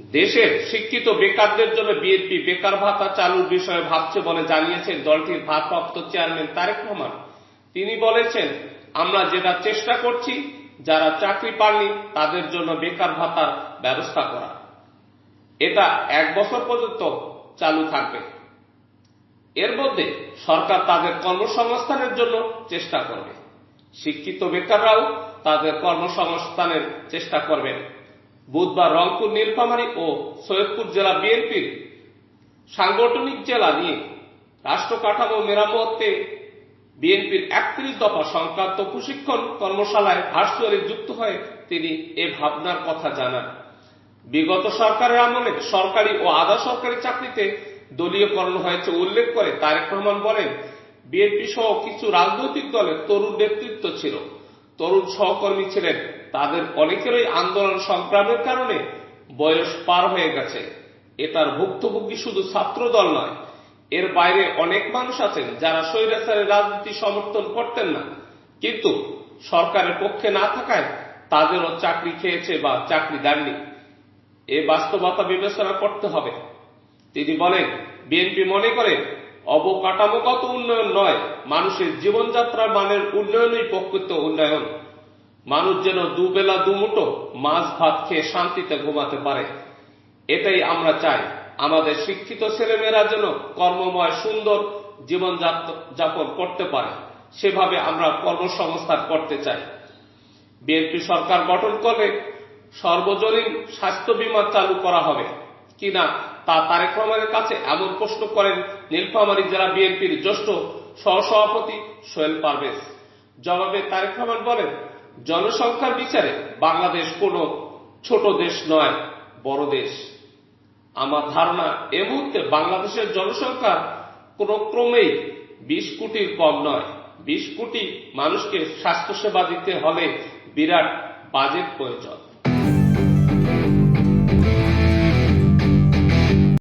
দেশের শিক্ষিত বেকারদের জন্য বিএনপি বেকার ভাতা চালুর বিষয়ে ভাবছে বলে জানিয়েছেন দলটির ভারপ্রাপ্ত চেয়ারম্যান তারেক রহমান। তিনি বলেছেন, আমরা যেটা চেষ্টা করছি, যারা চাকরি পাননি, তাদের জন্য বেকার ভাতার ব্যবস্থা করা। এটা এক বছর পর্যন্ত চালু থাকবে। এর মধ্যে সরকার তাদের কর্মসংস্থানের জন্য চেষ্টা করবে। শিক্ষিত বেকাররাও তাদের কর্মসংস্থানের চেষ্টা করবেন। বুধবার রংপুর, নীলফামারী ও সৈয়দপুর জেলা বিএনপির সাংগঠনিক জেলা নিয়ে রাষ্ট্র কাঠামো মেরামতে বিএনপির একত্রিশ দফা সংক্রান্ত প্রশিক্ষণ কর্মশালায় ভার্চুয়ালি যুক্ত হয়ে তিনি এ ভাবনার কথা জানান। বিগত সরকারের আমলে সরকারি ও আধা সরকারি চাকরিতে দলীয়করণ হয়েছে উল্লেখ করে তারেক রহমান বলেন বিএনপি সহ কিছু রাজনৈতিক দলের তরুণ নেতৃত্ব ছিল। তরুণ সহকর্মী ছিলেন। তাদের অনেকেরই আন্দোলন সংগ্রামের কারণে বয়স পার হয়ে গেছে। এ তার ভুক্তভোগী শুধু ছাত্র দল নয়, এর বাইরে অনেক মানুষ আছেন যারা স্বৈরাচারের রাজনীতি সমর্থন করতেন না। কিন্তু সরকারের পক্ষে না থাকায় তাদেরও চাকরি খেয়েছে বা চাকরি দেননি। এ বাস্তবতা বিবেচনা করতে হবে। তিনি বলেন, বিএনপি মনে করে অবকাঠামোগত উন্নয়ন নয়, মানুষের জীবনযাত্রার মানের উন্নয়নই প্রকৃত উন্নয়ন। মানুষ যেন দুবেলা দুমুটো মাছ ভাত খেয়ে শান্তিতে ঘুমাতে পারে। এটাই আমরা চাই। আমাদের শিক্ষিত ছেলেমেয়েরা যেন কর্মময়, সুন্দর জীবন যাপন করতে পারে। সেভাবে আমরা কর্মসংস্থান করতে চাই। বিএনপি সরকার গঠন করলে সর্বজনীন স্বাস্থ্য বীমা চালু করা হবে। কিনা তা তারেক রহমানের কাছে এমন প্রশ্ন করেন নীলফামারী জেলা বিএনপির জ্যেষ্ঠ সহসভাপতি সোহেল পারভেজ। জবাবে তারেক রহমান বলেন, জনসংখ্যার বিচারে বাংলাদেশ কোনো ছোট দেশ নয়, বড় দেশ। আমার ধারণা, এ মুহূর্তে বাংলাদেশের জনসংখ্যা কোন ক্রমেই বিশ কোটির কম নয়। বিশ কোটি মানুষকে স্বাস্থ্যসেবা দিতে হলে বিরাট বাজেট প্রয়োজন।